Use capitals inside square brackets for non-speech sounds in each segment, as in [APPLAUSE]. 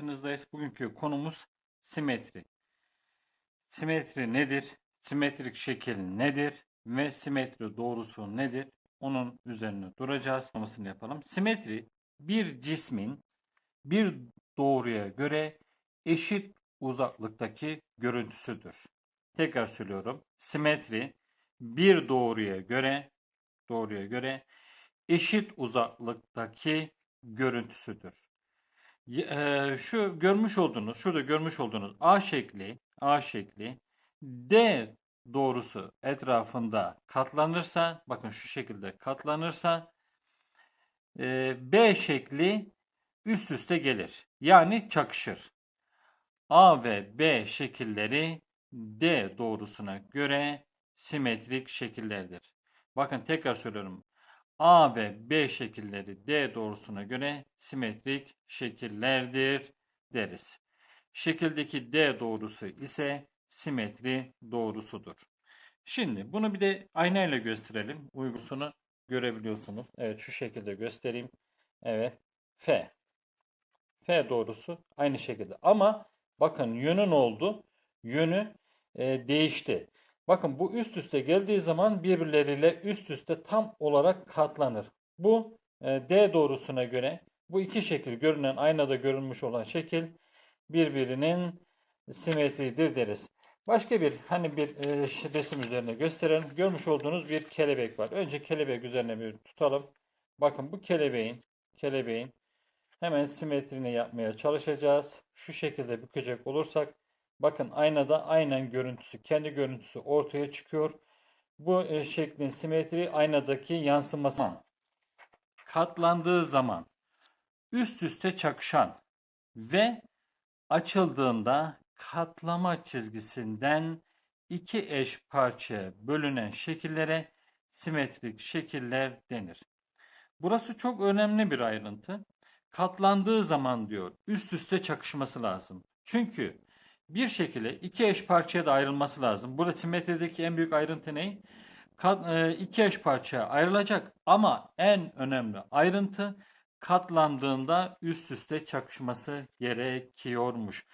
karşınızdayız. Bugünkü konumuz simetri. Simetri nedir? Simetrik şekil nedir? Ve simetri doğrusu nedir? Onun üzerine duracağız. Anlamasını yapalım. Simetri bir cismin bir doğruya göre eşit uzaklıktaki görüntüsüdür. Tekrar söylüyorum. Simetri bir doğruya göre doğruya göre eşit uzaklıktaki görüntüsüdür. Eee, şu görmüş olduğunuz, şurada görmüş olduğunuz A şekli, A şekli D doğrusu etrafında katlanırsa, bakın şu şekilde katlanırsa eee, B şekli üst üste gelir. Yani çakışır. A ve B şekilleri D doğrusuna göre simetrik şekillerdir. Bakın tekrar söylüyorum. A ve B şekilleri D doğrusuna göre simetrik şekillerdir deriz. Şekildeki D doğrusu ise simetri doğrusudur. Şimdi bunu bir de aynayla gösterelim. Uygusunu görebiliyorsunuz. Evet şu şekilde göstereyim. Evet. F. F doğrusu aynı şekilde. Ama bakın yönün oldu. Yönü e, değişti. Bakın bu üst üste geldiği zaman birbirleriyle üst üste tam olarak katlanır. Bu e, D doğrusuna göre bu iki şekil görünen aynada görünmüş olan şekil birbirinin simetridir deriz. Başka bir hani bir e, resim üzerine gösterelim. Görmüş olduğunuz bir kelebek var. Önce kelebek üzerine bir tutalım. Bakın bu kelebeğin kelebeğin hemen simetrini yapmaya çalışacağız. Şu şekilde bükecek olursak bakın aynada aynen görüntüsü kendi görüntüsü ortaya çıkıyor. Bu e, şeklin simetri aynadaki yansıması katlandığı zaman üst üste çakışan ve açıldığında katlama çizgisinden iki eş parçaya bölünen şekillere simetrik şekiller denir. Burası çok önemli bir ayrıntı. Katlandığı zaman diyor üst üste çakışması lazım. Çünkü bir şekilde iki eş parçaya da ayrılması lazım. Burada simetrideki en büyük ayrıntı ne? E, iki eş parçaya ayrılacak ama en önemli ayrıntı katlandığında üst üste çakışması gerekiyormuş.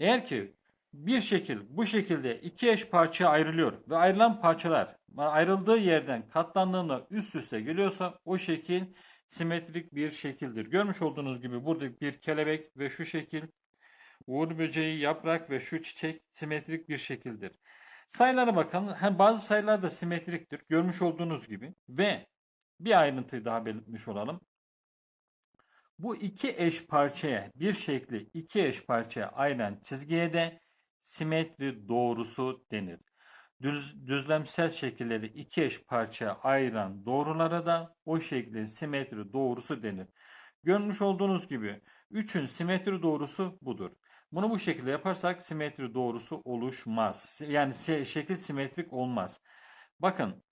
Eğer ki bir şekil bu şekilde iki eş parçaya ayrılıyor ve ayrılan parçalar ayrıldığı yerden katlandığında üst üste geliyorsa o şekil simetrik bir şekildir. Görmüş olduğunuz gibi burada bir kelebek ve şu şekil uğur böceği, yaprak ve şu çiçek simetrik bir şekildir. Sayılara bakalım. Hem bazı sayılar da simetriktir. Görmüş olduğunuz gibi ve bir ayrıntıyı daha belirtmiş olalım. Bu iki eş parçaya bir şekli iki eş parçaya ayıran çizgiye de simetri doğrusu denir. Düz, düzlemsel şekilleri iki eş parçaya ayıran doğrulara da o şeklin simetri doğrusu denir. Görmüş olduğunuz gibi 3'ün simetri doğrusu budur. Bunu bu şekilde yaparsak simetri doğrusu oluşmaz. Yani şekil simetrik olmaz. Bakın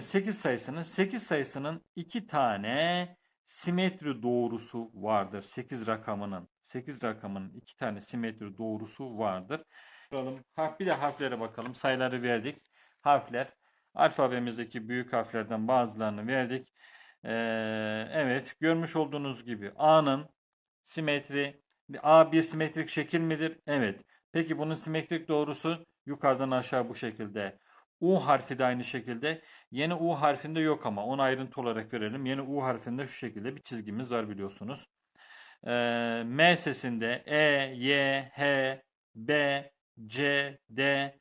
8 sayısının 8 sayısının 2 tane simetri doğrusu vardır. 8 rakamının 8 rakamının 2 tane simetri doğrusu vardır. Bakalım. Bir de harflere bakalım. Sayıları verdik. Harfler. Alfabemizdeki büyük harflerden bazılarını verdik. Ee, evet. Görmüş olduğunuz gibi A'nın simetri A bir simetrik şekil midir? Evet. Peki bunun simetrik doğrusu yukarıdan aşağı bu şekilde. U harfi de aynı şekilde. Yeni U harfinde yok ama onu ayrıntı olarak verelim. Yeni U harfinde şu şekilde bir çizgimiz var biliyorsunuz. Ee, M sesinde E, Y, H, B, C, D,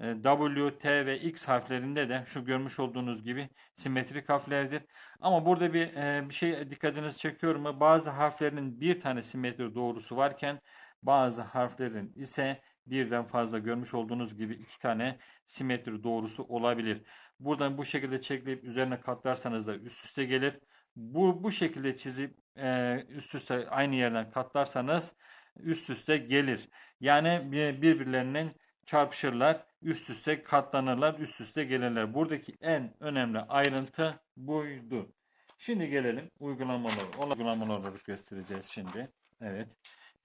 W, T ve X harflerinde de şu görmüş olduğunuz gibi simetrik harflerdir. Ama burada bir e, bir şey dikkatinizi çekiyor mu? Bazı harflerin bir tane simetri doğrusu varken bazı harflerin ise birden fazla görmüş olduğunuz gibi iki tane simetri doğrusu olabilir. Buradan bu şekilde çekleyip üzerine katlarsanız da üst üste gelir. Bu bu şekilde çizip e, üst üste aynı yerden katlarsanız üst üste gelir. Yani bir- birbirlerinin çarpışırlar, üst üste katlanırlar, üst üste gelirler. Buradaki en önemli ayrıntı buydu. Şimdi gelelim uygulamaları. Onu uygulamalar olarak göstereceğiz şimdi. Evet.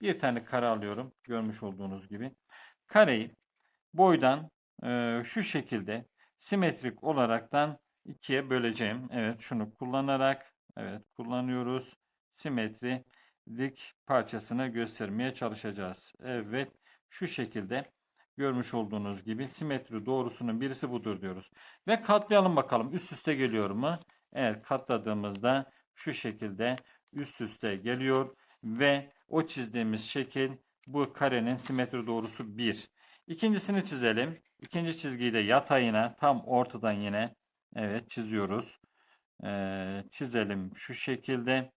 Bir tane kare alıyorum. Görmüş olduğunuz gibi. Kareyi boydan e, şu şekilde simetrik olaraktan ikiye böleceğim. Evet şunu kullanarak evet kullanıyoruz. Simetri simetrik parçasını göstermeye çalışacağız. Evet şu şekilde görmüş olduğunuz gibi simetri doğrusunun birisi budur diyoruz. Ve katlayalım bakalım üst üste geliyor mu? Eğer katladığımızda şu şekilde üst üste geliyor ve o çizdiğimiz şekil bu karenin simetri doğrusu 1. İkincisini çizelim. İkinci çizgiyi de yatayına tam ortadan yine evet çiziyoruz. Ee, çizelim şu şekilde.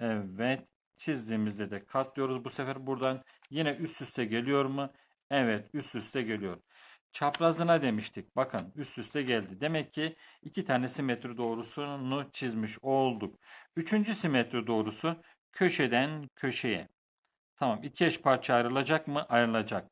Evet çizdiğimizde de katlıyoruz. Bu sefer buradan yine üst üste geliyor mu? Evet üst üste geliyor. Çaprazına demiştik. Bakın üst üste geldi. Demek ki iki tane simetri doğrusunu çizmiş olduk. Üçüncü simetri doğrusu köşeden köşeye. Tamam iki eş parça ayrılacak mı? Ayrılacak.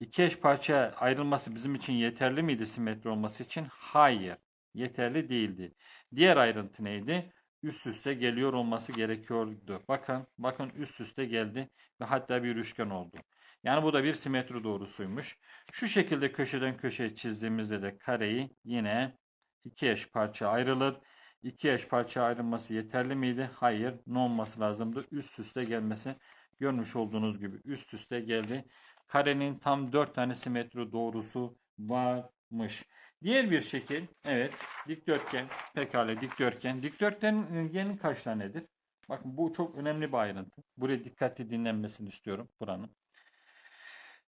İki eş parça ayrılması bizim için yeterli miydi simetri olması için? Hayır. Yeterli değildi. Diğer ayrıntı neydi? Üst üste geliyor olması gerekiyordu. Bakın, bakın üst üste geldi ve hatta bir üçgen oldu. Yani bu da bir simetri doğrusuymuş. Şu şekilde köşeden köşeye çizdiğimizde de kareyi yine iki eş parça ayrılır. İki eş parça ayrılması yeterli miydi? Hayır. Ne olması lazımdı? Üst üste gelmesi. Görmüş olduğunuz gibi üst üste geldi. Karenin tam dört tane simetri doğrusu varmış. Diğer bir şekil, evet, dikdörtgen, pekala dikdörtgen. Dikdörtgenin kaç tanedir? Bakın bu çok önemli bir ayrıntı. Buraya dikkatli dinlenmesini istiyorum buranın.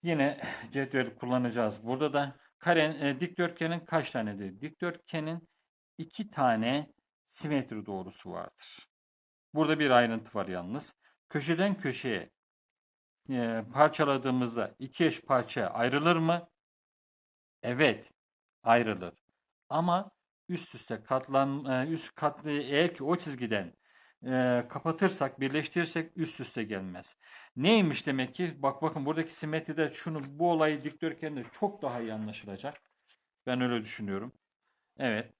Yine [SIGHS] cetvel kullanacağız. Burada da karen, e, dikdörtgenin kaç tanedir? Dikdörtgenin iki tane simetri doğrusu vardır. Burada bir ayrıntı var yalnız. Köşeden köşeye e, parçaladığımızda iki eş parça ayrılır mı? Evet, ayrılır. Ama üst üste katlan e, üst katlı eğer ki o çizgiden e, kapatırsak, birleştirirsek üst üste gelmez. Neymiş demek ki? Bak bakın buradaki simetride şunu bu olayı dikdörtgende çok daha iyi anlaşılacak. Ben öyle düşünüyorum. Evet.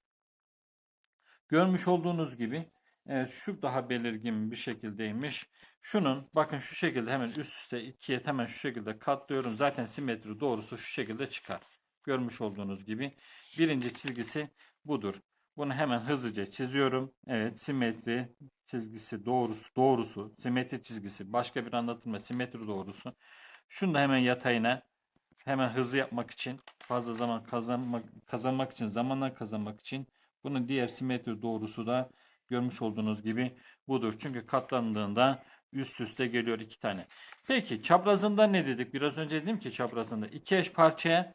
Görmüş olduğunuz gibi evet şu daha belirgin bir şekildeymiş. Şunun bakın şu şekilde hemen üst üste ikiye hemen şu şekilde katlıyorum. Zaten simetri doğrusu şu şekilde çıkar. Görmüş olduğunuz gibi birinci çizgisi budur. Bunu hemen hızlıca çiziyorum. Evet simetri çizgisi doğrusu doğrusu simetri çizgisi başka bir anlatılma simetri doğrusu. Şunu da hemen yatayına hemen hızlı yapmak için fazla zaman kazanmak kazanmak için zamanla kazanmak için bunun diğer simetri doğrusu da görmüş olduğunuz gibi budur. Çünkü katlandığında üst üste geliyor iki tane. Peki çaprazında ne dedik? Biraz önce dedim ki çaprazında iki eş parçaya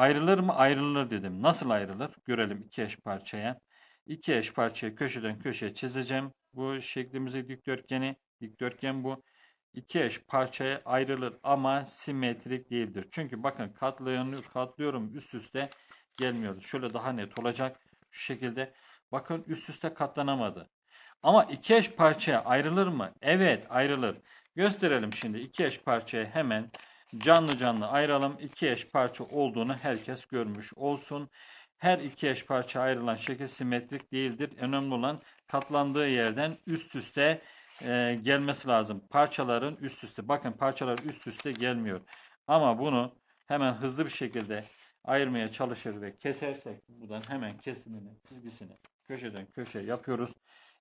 ayrılır mı? Ayrılır dedim. Nasıl ayrılır? Görelim iki eş parçaya. İki eş parçayı köşeden köşeye çizeceğim. Bu şeklimizi dikdörtgeni. Dikdörtgen bu. İki eş parçaya ayrılır ama simetrik değildir. Çünkü bakın katlıyorum, katlıyorum üst üste gelmiyor. Şöyle daha net olacak. Şu şekilde. Bakın üst üste katlanamadı. Ama iki eş parçaya ayrılır mı? Evet ayrılır. Gösterelim şimdi iki eş parçaya hemen canlı canlı ayıralım. İki eş parça olduğunu herkes görmüş olsun. Her iki eş parça ayrılan şekil simetrik değildir. Önemli olan katlandığı yerden üst üste e, gelmesi lazım. Parçaların üst üste. Bakın parçalar üst üste gelmiyor. Ama bunu hemen hızlı bir şekilde ayırmaya çalışır ve kesersek buradan hemen kesimini, çizgisini köşeden köşeye yapıyoruz.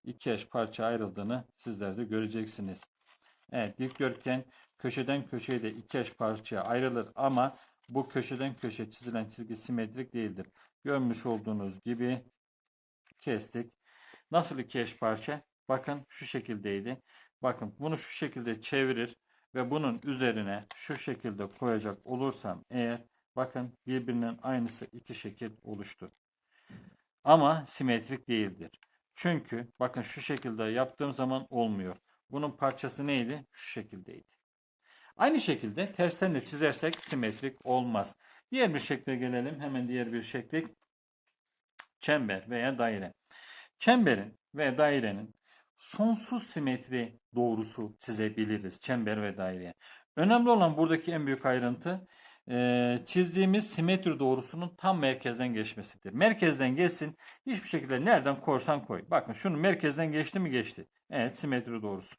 İki eş parça ayrıldığını sizler de göreceksiniz. Evet dikdörtgen köşeden köşeye de iki eş parçaya ayrılır ama bu köşeden köşe çizilen çizgi simetrik değildir. Görmüş olduğunuz gibi kestik. Nasıl iki eş parça? Bakın şu şekildeydi. Bakın bunu şu şekilde çevirir ve bunun üzerine şu şekilde koyacak olursam eğer bakın birbirinin aynısı iki şekil oluştu. Ama simetrik değildir. Çünkü bakın şu şekilde yaptığım zaman olmuyor. Bunun parçası neydi? Şu şekildeydi. Aynı şekilde tersten de çizersek simetrik olmaz. Diğer bir şekle gelelim. Hemen diğer bir şeklik. Çember veya daire. Çemberin ve dairenin sonsuz simetri doğrusu çizebiliriz. Çember ve daireye. Önemli olan buradaki en büyük ayrıntı e, çizdiğimiz simetri doğrusunun tam merkezden geçmesidir. Merkezden geçsin hiçbir şekilde nereden koysan koy. Bakın şunu merkezden geçti mi geçti. Evet simetri doğrusu.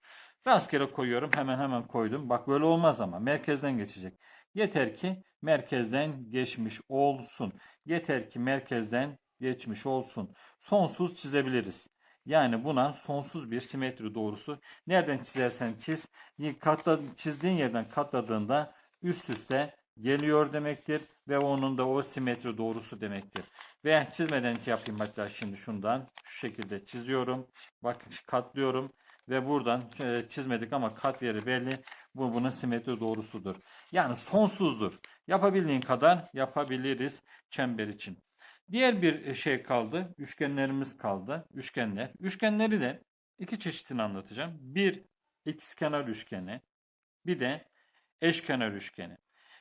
Rastgele koyuyorum hemen hemen koydum. Bak böyle olmaz ama merkezden geçecek. Yeter ki merkezden geçmiş olsun. Yeter ki merkezden geçmiş olsun. Sonsuz çizebiliriz. Yani buna sonsuz bir simetri doğrusu. Nereden çizersen çiz. Katla, çizdiğin yerden katladığında üst üste geliyor demektir. Ve onun da o simetri doğrusu demektir. Ve çizmeden yapayım hatta şimdi şundan. Şu şekilde çiziyorum. Bakın katlıyorum. Ve buradan e, çizmedik ama kat yeri belli. Bu bunun simetri doğrusudur. Yani sonsuzdur. Yapabildiğin kadar yapabiliriz çember için. Diğer bir şey kaldı. Üçgenlerimiz kaldı. Üçgenler. Üçgenleri de iki çeşitini anlatacağım. Bir ikizkenar üçgeni. Bir de eşkenar üçgeni.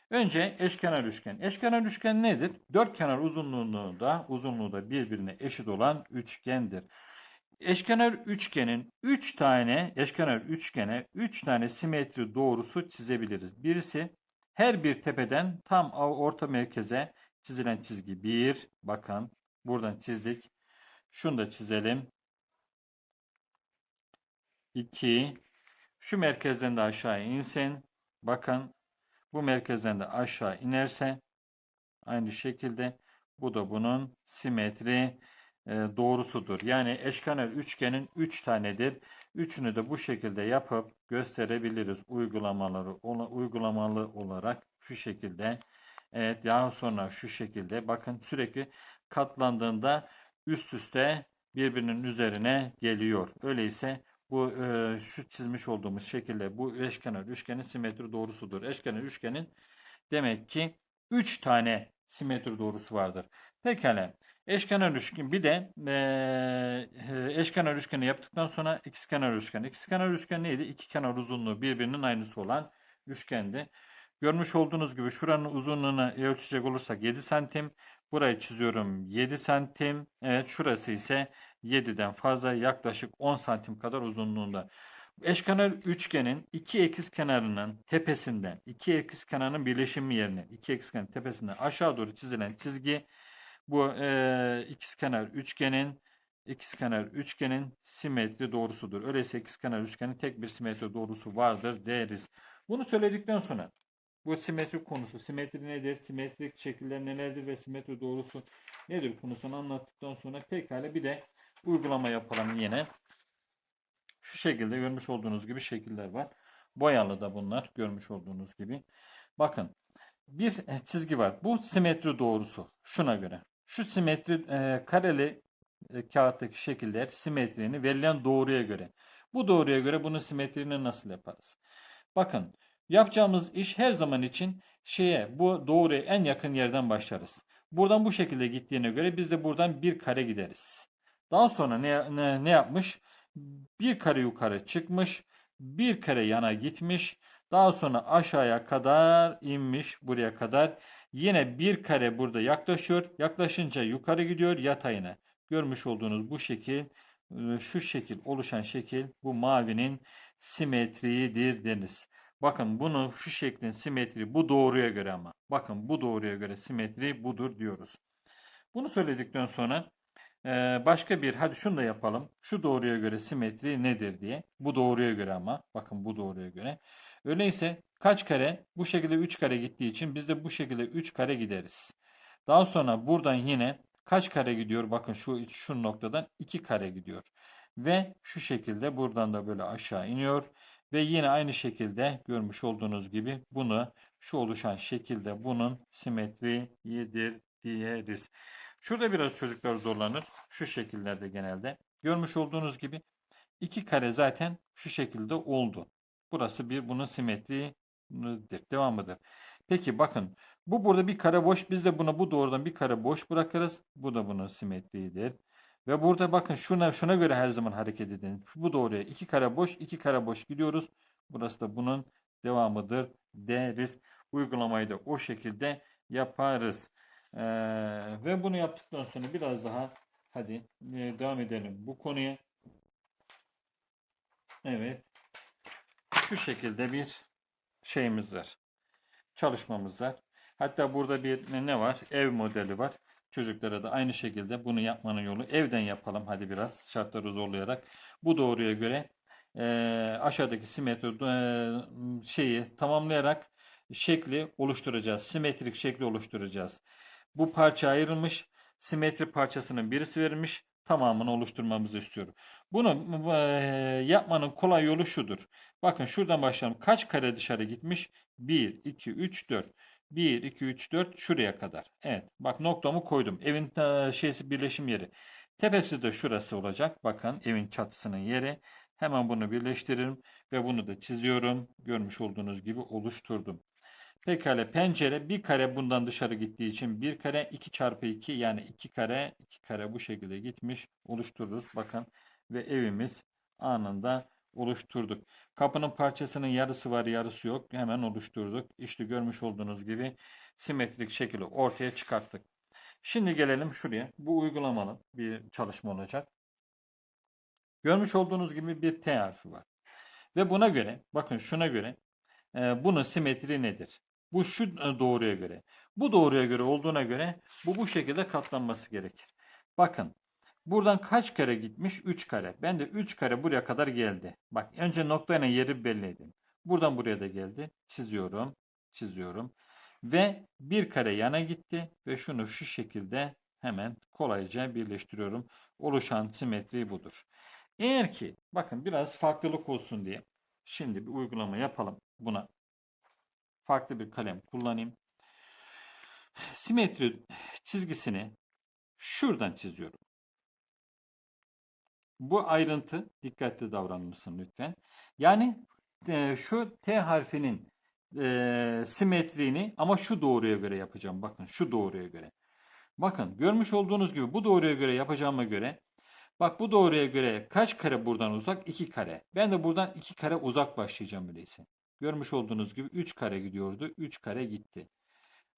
Önce eşkenar üçgen. Eşkenar üçgen nedir? Dört kenar uzunluğunu da uzunluğu da birbirine eşit olan üçgendir. Eşkenar üçgenin 3 tane eşkenar üçgene 3 tane simetri doğrusu çizebiliriz. Birisi her bir tepeden tam orta merkeze çizilen çizgi 1. Bakın buradan çizdik. Şunu da çizelim. 2. Şu merkezden de aşağı insin. Bakın bu merkezden de aşağı inerse aynı şekilde bu da bunun simetri doğrusudur. Yani eşkenar üçgenin 3 üç tanedir. Üçünü de bu şekilde yapıp gösterebiliriz uygulamaları uygulamalı olarak şu şekilde. Evet daha sonra şu şekilde bakın sürekli katlandığında üst üste birbirinin üzerine geliyor. Öyleyse bu e, şu çizmiş olduğumuz şekilde bu eşkenar üçgenin simetri doğrusudur. Eşkenar üçgenin demek ki 3 tane simetri doğrusu vardır. Pekala. Eşkenar üçgen bir de e, eşkenar üçgeni yaptıktan sonra ikizkenar üçgen. İkizkenar üçgen neydi? İki kenar uzunluğu birbirinin aynısı olan üçgendi. Görmüş olduğunuz gibi şuranın uzunluğunu ölçecek olursak 7 santim. Burayı çiziyorum 7 santim. Evet şurası ise 7'den fazla yaklaşık 10 santim kadar uzunluğunda. Eşkenar üçgenin iki ekiz kenarının tepesinden, iki ekiz kenarının birleşimi yerine, iki ekiz kenarın tepesinden aşağı doğru çizilen çizgi bu e, ikizkenar üçgenin ikizkenar üçgenin simetri doğrusudur. Öyleyse ikizkenar üçgenin tek bir simetri doğrusu vardır deriz. Bunu söyledikten sonra bu simetri konusu, simetri nedir, simetrik şekiller nelerdir ve simetri doğrusu nedir konusunu anlattıktan sonra pekala bir de uygulama yapalım yine. Şu şekilde görmüş olduğunuz gibi şekiller var. Boyalı da bunlar görmüş olduğunuz gibi. Bakın bir çizgi var. Bu simetri doğrusu şuna göre. Şu simetri e, kareli e, kağıttaki şekiller simetrini verilen doğruya göre. Bu doğruya göre bunun simetrini nasıl yaparız? Bakın yapacağımız iş her zaman için şeye bu doğruya en yakın yerden başlarız. Buradan bu şekilde gittiğine göre biz de buradan bir kare gideriz. Daha sonra ne, ne, ne yapmış? Bir kare yukarı çıkmış. Bir kare yana gitmiş. Daha sonra aşağıya kadar inmiş buraya kadar. Yine bir kare burada yaklaşıyor. Yaklaşınca yukarı gidiyor yatayına. Görmüş olduğunuz bu şekil e, şu şekil oluşan şekil bu mavinin simetriğidir deniz. Bakın bunu şu şeklin simetri bu doğruya göre ama. Bakın bu doğruya göre simetri budur diyoruz. Bunu söyledikten sonra e, başka bir hadi şunu da yapalım. Şu doğruya göre simetri nedir diye. Bu doğruya göre ama. Bakın bu doğruya göre. Öyleyse kaç kare? Bu şekilde 3 kare gittiği için biz de bu şekilde 3 kare gideriz. Daha sonra buradan yine kaç kare gidiyor? Bakın şu şu noktadan 2 kare gidiyor. Ve şu şekilde buradan da böyle aşağı iniyor. Ve yine aynı şekilde görmüş olduğunuz gibi bunu şu oluşan şekilde bunun simetriyidir diyeriz. Şurada biraz çocuklar zorlanır. Şu şekillerde genelde. Görmüş olduğunuz gibi iki kare zaten şu şekilde oldu. Burası bir bunun simetridir. Devamıdır. Peki bakın bu burada bir kare boş. Biz de buna bu doğrudan bir kare boş bırakırız. Bu da bunun simetridir. Ve burada bakın şuna şuna göre her zaman hareket edin. Bu doğruya iki kare boş, iki kare boş gidiyoruz. Burası da bunun devamıdır deriz. Uygulamayı da o şekilde yaparız. Ee, ve bunu yaptıktan sonra biraz daha hadi e, devam edelim bu konuya. Evet şu şekilde bir şeyimiz var. Çalışmamız var. Hatta burada bir ne var? Ev modeli var. Çocuklara da aynı şekilde bunu yapmanın yolu evden yapalım hadi biraz şartları zorlayarak. Bu doğruya göre e, aşağıdaki simetri e, şeyi tamamlayarak şekli oluşturacağız. Simetrik şekli oluşturacağız. Bu parça ayrılmış. Simetri parçasının birisi verilmiş. Tamamını oluşturmamızı istiyorum. Bunu e, yapmanın kolay yolu şudur. Bakın şuradan başlayalım. Kaç kare dışarı gitmiş? 1, 2, 3, 4. 1, 2, 3, 4 şuraya kadar. Evet. Bak noktamı koydum. Evin e, şeysi birleşim yeri. Tepesi de şurası olacak. Bakın evin çatısının yeri. Hemen bunu birleştiririm ve bunu da çiziyorum. Görmüş olduğunuz gibi oluşturdum. Pekala pencere bir kare bundan dışarı gittiği için bir kare 2 çarpı 2 yani 2 kare 2 kare bu şekilde gitmiş oluştururuz. Bakın ve evimiz anında oluşturduk. Kapının parçasının yarısı var yarısı yok. Hemen oluşturduk. İşte görmüş olduğunuz gibi simetrik şekilde ortaya çıkarttık. Şimdi gelelim şuraya. Bu uygulamalı bir çalışma olacak. Görmüş olduğunuz gibi bir T harfi var. Ve buna göre bakın şuna göre e, bunun simetri nedir? Bu şu e, doğruya göre. Bu doğruya göre olduğuna göre bu bu şekilde katlanması gerekir. Bakın buradan kaç kare gitmiş? 3 kare. Ben de 3 kare buraya kadar geldi. Bak önce noktayla yeri belli edin. Buradan buraya da geldi. Çiziyorum. Çiziyorum. Ve bir kare yana gitti. Ve şunu şu şekilde hemen kolayca birleştiriyorum. Oluşan simetri budur. Eğer ki bakın biraz farklılık olsun diye şimdi bir uygulama yapalım buna. Farklı bir kalem kullanayım. Simetri çizgisini şuradan çiziyorum. Bu ayrıntı dikkatli davranmışsın lütfen. Yani e, şu T harfinin e, simetriğini ama şu doğruya göre yapacağım. Bakın şu doğruya göre. Bakın görmüş olduğunuz gibi bu doğruya göre yapacağıma göre Bak bu doğruya göre kaç kare buradan uzak? 2 kare. Ben de buradan 2 kare uzak başlayacağım öyleyse. Görmüş olduğunuz gibi 3 kare gidiyordu. 3 kare gitti.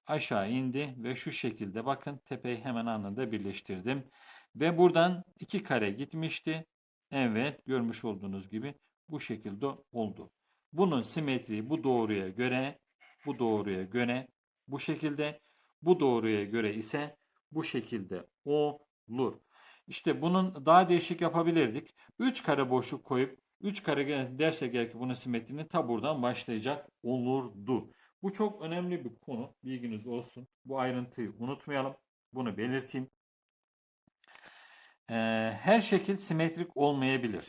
Aşağı indi ve şu şekilde bakın tepeyi hemen anında birleştirdim. Ve buradan 2 kare gitmişti. Evet görmüş olduğunuz gibi bu şekilde oldu. Bunun simetriği bu doğruya göre bu doğruya göre bu şekilde bu doğruya göre ise bu şekilde olur. İşte bunun daha değişik yapabilirdik. 3 kare boşluk koyup 3 kare dersek eğer ki bunun simetrini ta buradan başlayacak olurdu. Bu çok önemli bir konu. Bilginiz olsun. Bu ayrıntıyı unutmayalım. Bunu belirteyim. Ee, her şekil simetrik olmayabilir.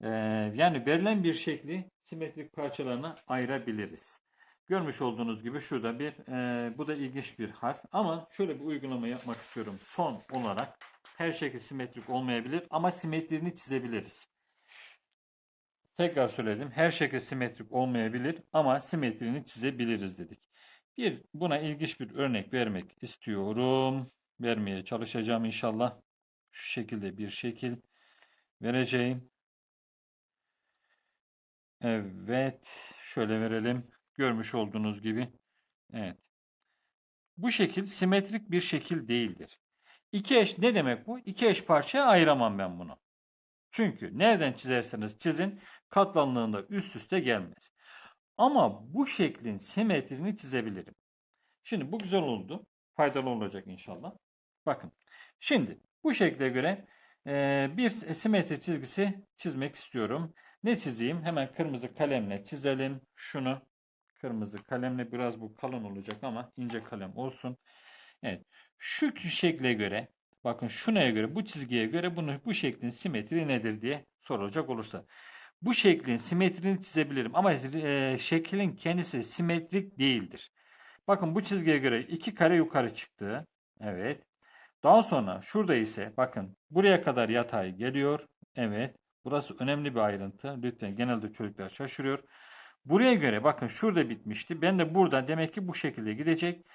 Ee, yani verilen bir şekli simetrik parçalarına ayırabiliriz. Görmüş olduğunuz gibi şurada bir, e, bu da ilginç bir harf. Ama şöyle bir uygulama yapmak istiyorum son olarak. Her şekil simetrik olmayabilir ama simetrini çizebiliriz. Tekrar söyledim. Her şekil simetrik olmayabilir ama simetrini çizebiliriz dedik. Bir buna ilginç bir örnek vermek istiyorum. Vermeye çalışacağım inşallah. Şu şekilde bir şekil vereceğim. Evet. Şöyle verelim. Görmüş olduğunuz gibi. Evet. Bu şekil simetrik bir şekil değildir. İki eş ne demek bu? İki eş parçaya ayıramam ben bunu. Çünkü nereden çizerseniz çizin katlanlığında üst üste gelmez. Ama bu şeklin simetrini çizebilirim. Şimdi bu güzel oldu. Faydalı olacak inşallah. Bakın. Şimdi bu şekle göre e, bir simetri çizgisi çizmek istiyorum. Ne çizeyim? Hemen kırmızı kalemle çizelim. Şunu kırmızı kalemle biraz bu kalın olacak ama ince kalem olsun. Evet. Şu şekle göre bakın şunaya göre bu çizgiye göre bunu bu şeklin simetri nedir diye sorulacak olursa. Bu şeklin simetrini çizebilirim ama e, şeklin kendisi simetrik değildir. Bakın bu çizgiye göre iki kare yukarı çıktı. Evet. Daha sonra şurada ise bakın buraya kadar yatay geliyor. Evet. Burası önemli bir ayrıntı. Lütfen genelde çocuklar şaşırıyor. Buraya göre bakın şurada bitmişti. Ben de burada demek ki bu şekilde gidecek.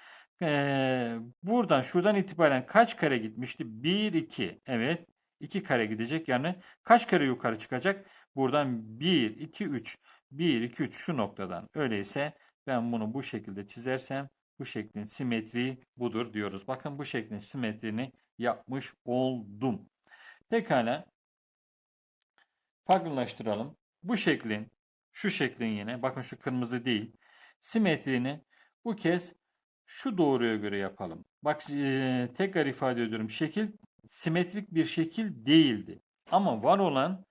Ee, buradan şuradan itibaren kaç kare gitmişti? 1, 2. Evet. 2 kare gidecek. Yani kaç kare yukarı çıkacak? Buradan 1, 2, 3. 1, 2, 3 şu noktadan. Öyleyse ben bunu bu şekilde çizersem bu şeklin simetriği budur diyoruz. Bakın bu şeklin simetrini yapmış oldum. Pekala. Farklılaştıralım. Bu şeklin şu şeklin yine bakın şu kırmızı değil. Simetrini bu kez şu doğruya göre yapalım. Bak e, tekrar ifade ediyorum. Şekil simetrik bir şekil değildi. Ama var olan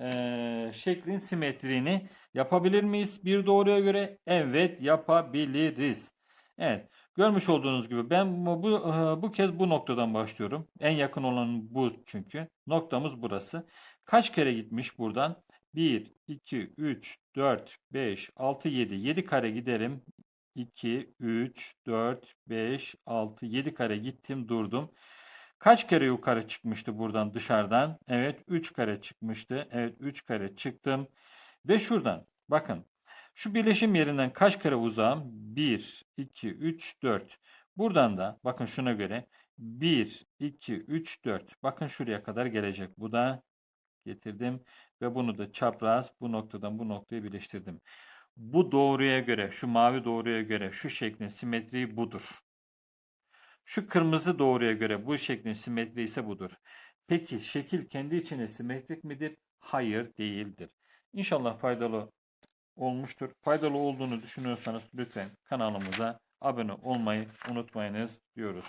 e, şeklin simetriğini yapabilir miyiz? Bir doğruya göre evet yapabiliriz. Evet. Görmüş olduğunuz gibi ben bu, bu, e, bu kez bu noktadan başlıyorum. En yakın olan bu çünkü. Noktamız burası. Kaç kere gitmiş buradan? 1, 2, 3, 4, 5, 6, 7. 7 kare giderim. 2, 3, 4, 5, 6, 7 kare gittim durdum. Kaç kere yukarı çıkmıştı buradan dışarıdan? Evet 3 kare çıkmıştı. Evet 3 kare çıktım. Ve şuradan bakın şu birleşim yerinden kaç kare uzağım? 1, 2, 3, 4. Buradan da bakın şuna göre 1, 2, 3, 4. Bakın şuraya kadar gelecek. Bu da getirdim ve bunu da çapraz bu noktadan bu noktaya birleştirdim. Bu doğruya göre, şu mavi doğruya göre şu şeklin simetriği budur. Şu kırmızı doğruya göre bu şeklin simetri ise budur. Peki şekil kendi içine simetrik midir? Hayır değildir. İnşallah faydalı olmuştur. Faydalı olduğunu düşünüyorsanız lütfen kanalımıza abone olmayı unutmayınız diyoruz.